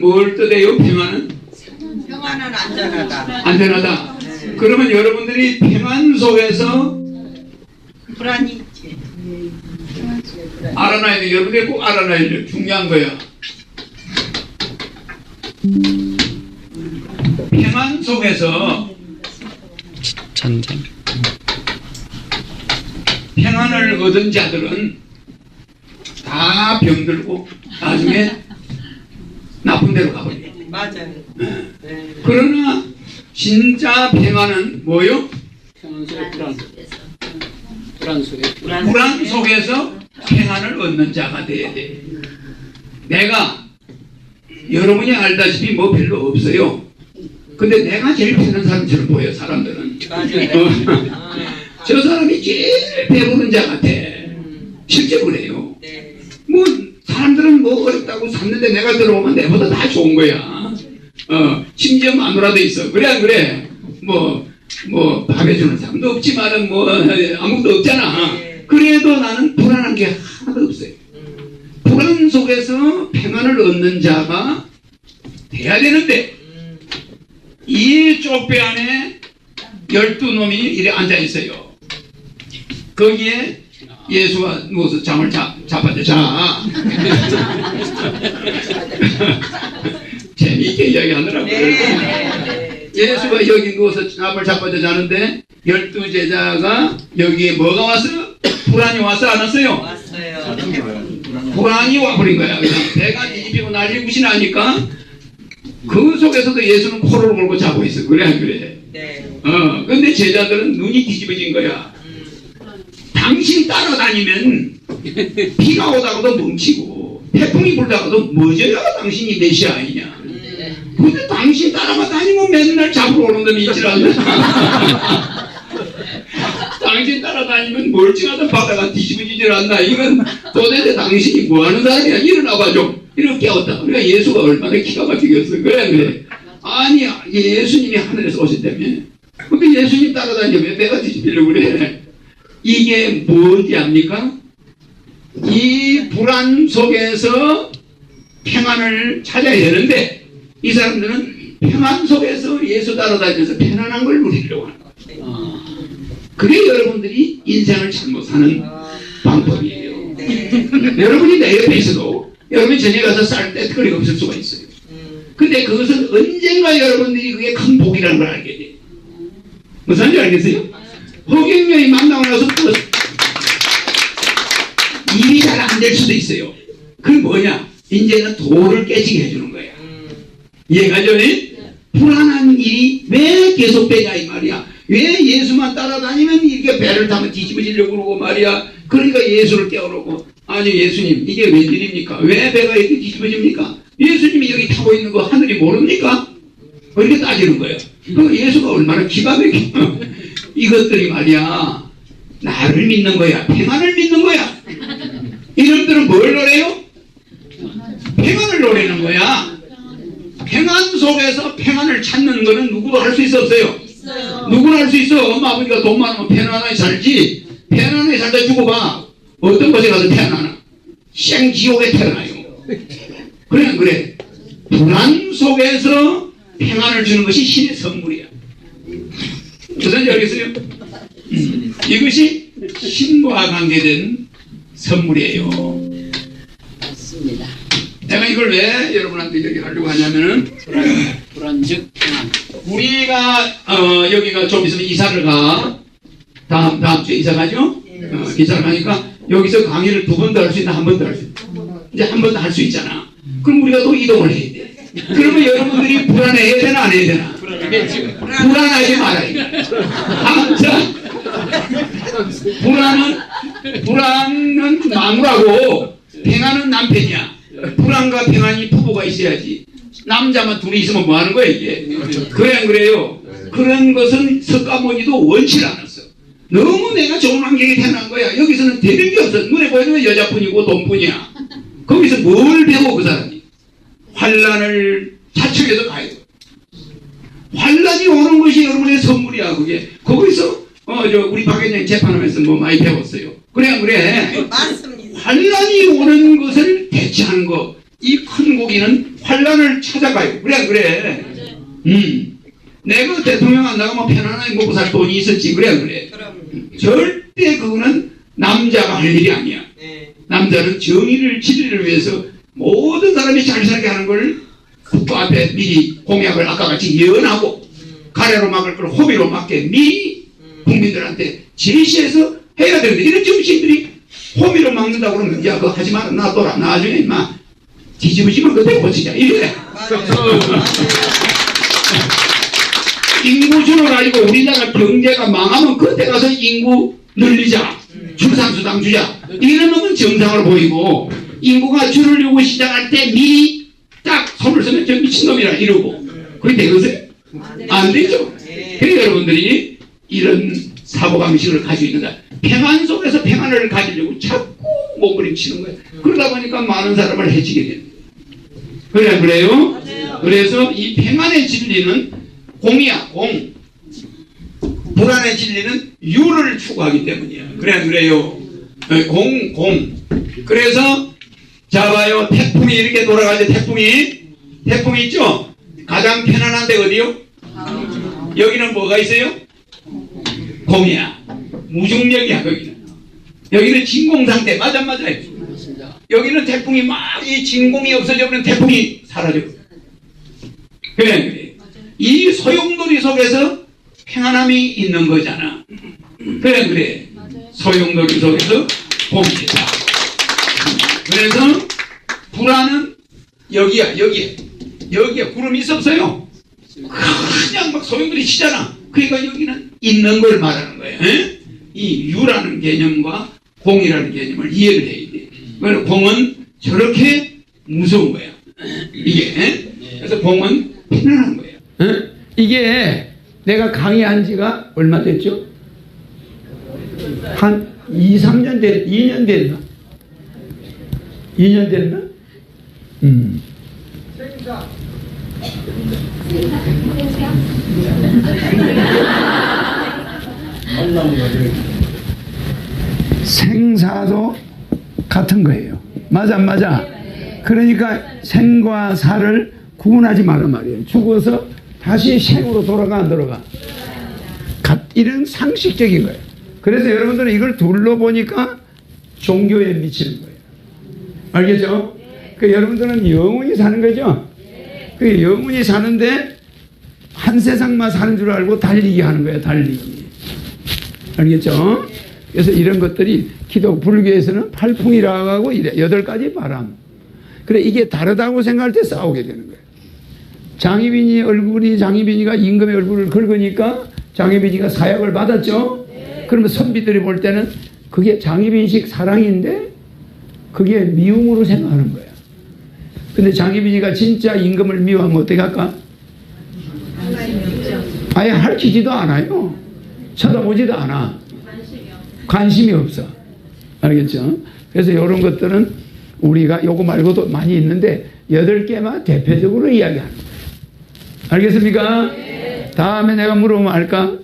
뭘 뜻해요? 평안은? 평안은 안전하다. 안전하다. 그러면 여러분들이 평안 속에서 불안이 있지. 알아놔야 돼. 여러분들이 꼭 알아놔야 돼. 중요한 거야. 평안 속에서 전쟁. 평안을 얻은 자들은 다 병들고 나중에 나쁜 데로 가버려. 맞아요. 네. 그러나 진짜 평안은 뭐요? 평안 속에 불안. 불안 속에 불안. 불안 속에서 평안을 얻는 자가 돼야 돼. 내가 여러분이 알다시피 뭐 별로 없어요. 근데 내가 제일 편한 사람처럼 보여 사람들은. 맞아요. 어. 아, 저 사람이 제일 배부른 자 같아. 실제 그래요. 네. 뭐 사람들은 뭐 어렵다고 샀는데 내가 들어오면 내보다 다 좋은 거야. 어 심지어 마누라도 있어. 그래 안 그래? 뭐 뭐 밥해주는 사람도 없지만은 뭐 아무것도 없잖아. 네. 그래도 나는 불안한 게 하나도 없어요. 음, 불안 속에서 평안을 얻는 자가 돼야 되는데 음, 이 쪽배 안에 열두 놈이 이래 앉아 있어요. 거기에 예수가 누워서 잠을 자, 자빠져 자. 재미있게 이야기하느라고. 네, 네, 네. 예수가 여기 누워서 잠을 자빠져 자는데 열두 제자가 여기에 뭐가 왔어요? 불안이 왔어 안 왔어요? 왔어요. 불안이 와버린 거야. 그냥 배가 뒤집히고 난리굿이 나니까 그 속에서도 예수는 코를 골고 자고 있어. 그래 안 그래? 네. 어, 근데 제자들은 눈이 뒤집어진 거야. 음, 당신 따라다니면 비가 오다가도 멈추고 태풍이 불다가도 멎어야 당신이 메시아 아니냐. 음, 근데 당신 따라가 다니면 맨날 잡으러 오는 놈이 있질 않나. 당신 따라다니면 멀쩡하던 바다가 뒤집어지질 않나. 이건 도대체 당신이 뭐 하는 사람이야. 일어나봐 좀. 이렇게 깨웠다. 그러니까 예수가 얼마나 기가 막히겠어. 그래, 그래. 아니, 예수님이 하늘에서 오셨다며. 근데 예수님 따라다니면 내가 뒤집히려고 그래. 이게 뭔지 압니까? 이 불안 속에서 평안을 찾아야 되는데 이 사람들은 평안 속에서 예수 따라다니면서 편안한 걸 누리려고 하는 거예요. 아, 그게 여러분들이 인생을 잘못 사는 아, 방법이에요. 네. 여러분이 내 옆에 있어도 여러분이 저녁에 가서 쌀 떼트거리가 없을 수가 있어요. 음, 근데 그것은 언젠가 여러분들이 그게 큰 복이라는 걸 알게 돼요. 무슨 말인지 알겠어요? 허경영이 만나고 나서 또 일이 잘 안 될 수도 있어요. 그 뭐냐? 이제는 돌을 깨지게 해주는 거야. 음, 이해가죠? 불안한 일이 왜 계속되냐 이 말이야. 왜 예수만 따라다니면 이렇게 배를 타면 뒤집어지려고 그러고 말이야. 그러니까 예수를 깨우라고. 아니 예수님 이게 웬일입니까? 왜 배가 이렇게 뒤집어집니까? 예수님이 여기 타고 있는 거 하늘이 모릅니까? 뭐 이렇게 따지는 거예요. 그 예수가 얼마나 기가 막혀. 이것들이 말이야. 나를 믿는 거야. 평안을 믿는 거야. 이놈들은 뭘 노래요? 평안을 노리는 거야. 평안 속에서 평안을 찾는 거는 누구도 할 수? 있어요. 누구나 할 수 있어. 엄마 아버지가 돈 많으면 편안하게 살지. 편안하게 살다 죽어봐. 어떤 곳에 가서 태어나나? 생지옥에 태어나요. 그래 안 그래? 불안 속에서 평안을 주는 것이 신의 선물이야. 알겠어요? 음, 이것이 신과 관계된 선물이에요. 맞습니다. 내가 이걸 왜 여러분한테 얘기하려고 하냐면은 불안, 불안 즉 평안. 우리가 어, 여기가 좀 있으면 이사를 가 다음 다음 주에 이사 가죠? 어, 이사를 가니까 여기서 강의를 두 번도 할수 있나 한 번도 할수 있나? 이제 한 번도 할수 있잖아. 그럼 우리가 또 이동을 해야 돼. 그러면 여러분들이 불안해야 되나 안 해야 되나? 불안하지 말아야 돼. 항상 불안은 불안은 마누라고 평안은 남편이야. 불안과 평안이 부부가 있어야지. 남자만 둘이 있으면 뭐 하는 거야 이게? 그래 안 그래요? 그런 것은 석가모니도 원치 않았어. 너무 내가 좋은 환경에 태어난 거야. 여기서는 되는 게 없어. 눈에 보이는 건 여자뿐이고 돈뿐이야. 거기서 뭘 배워 그 사람이? 환란을 자축해서 가야 돼. 환란이 오는 것이 여러분의 선물이야 그게. 거기서 어 저 우리 박연영 재판하면서 뭐 많이 배웠어요. 그래 안 그래? 맞습니다. 환란이 오는 것을 대처하는 거이 큰 고기는 환란을 찾아가요. 그래 안 그래? 음. 내가 대통령 안 나가면 편안하게 먹고 살 돈이 있었지. 그래 안 그래? 그럼. 절대 그거는 남자가 할 일이 아니야. 네. 남자는 정의를 진리를 위해서 모든 사람이 잘 살게 하는 걸 국가 앞에 미리 공약을 아까 같이 예언하고 음. 가래로 막을 걸 호비로 막게 미리 음. 국민들한테 제시해서 해야 되는데 이런 정치인들이 호미로 막는다고 그러면 야 그거 하지 마라. 놔둬라 나중에 임마. 뒤집어지면 그때 고치자. 이래. 인구수를 가지고 우리나라 경제가 망하면 그때 가서 인구 늘리자. 출산수당 주자. 이러면 정상으로 보이고 인구가 줄으려고 시작할 때 미리 저 미친놈이라 이러고 그게 되거든? 안 되죠 네. 그러니까 여러분들이 이런 사고방식을 가지고 있는다 평안 속에서 평안을 가지려고 자꾸 몸부림치는 거예요 그러다 보니까 많은 사람을 해치게 되는 거예요 그래 안 그래요? 그래서 이 평안의 진리는 공이야 공 불안의 진리는 유를 추구하기 때문이야 그래 안 그래요? 어, 공, 공 그래서 자 봐요 태풍이 이렇게 돌아갈 때 태풍이 태풍이 있죠? 가장 편안한 데 어디요? 여기는 뭐가 있어요? 공이야 무중력이야 거기는 여기는 진공 상태 맞아 맞습니다. 여기는 태풍이 막 이 진공이 없어져 버리면 태풍이 사라져. 그래, 그래. 이 소용돌이 속에서 평안함이 있는 거잖아. 그래, 그래. 소용돌이 속에서 봄이다. 그래서 불안은 여기야, 여기에. 여기에 구름이 있었어요. 그냥 막 소용돌이 치잖아. 그러니까 여기는 있는 걸 말하는 거예요. 에? 이 유라는 개념과 공이라는 개념을 이해를 해야 돼. 그래서 공은 저렇게 무서운 거야. 이게. 에? 그래서 공은 편안한 거예요. 어? 이게 내가 강의한 지가 얼마 됐죠? 한 2, 3년 됐, 2년 됐나? 2년 됐나? 음. 생사도 같은 거예요. 맞아, 안 맞아? 그러니까 생과 사를 구분하지 마라 말이에요. 죽어서 다시 생으로 돌아가 안 돌아가. 갓- 이런 상식적인 거예요. 그래서 여러분들은 이걸 둘러보니까 종교에 미치는 거예요. 알겠죠? 그 여러분들은 영원히 사는 거죠? 그 영원히 사는데 한 세상만 사는 줄 알고 달리기 하는 거예요, 달리기. 알겠죠? 그래서 이런 것들이 기독 불교에서는 팔풍이라고 하고 여덟 가지 바람. 그래 이게 다르다고 생각할 때 싸우게 되는 거예요. 장희빈이 얼굴이 장희빈이가 임금의 얼굴을 긁으니까 장희빈이가 사약을 받았죠. 그러면 선비들이 볼 때는 그게 장희빈식 사랑인데 그게 미움으로 생각하는 거야. 근데 장희빈이가 진짜 임금을 미워하면 어떻게 할까? 아예 할퀴지도 않아요. 쳐다보지도 않아. 관심이 없어. 알겠죠? 그래서 이런 것들은 우리가 요거 말고도 많이 있는데 여덟 개만 대표적으로 거예요. 알겠습니까? 다음에 내가 물어보면 알까?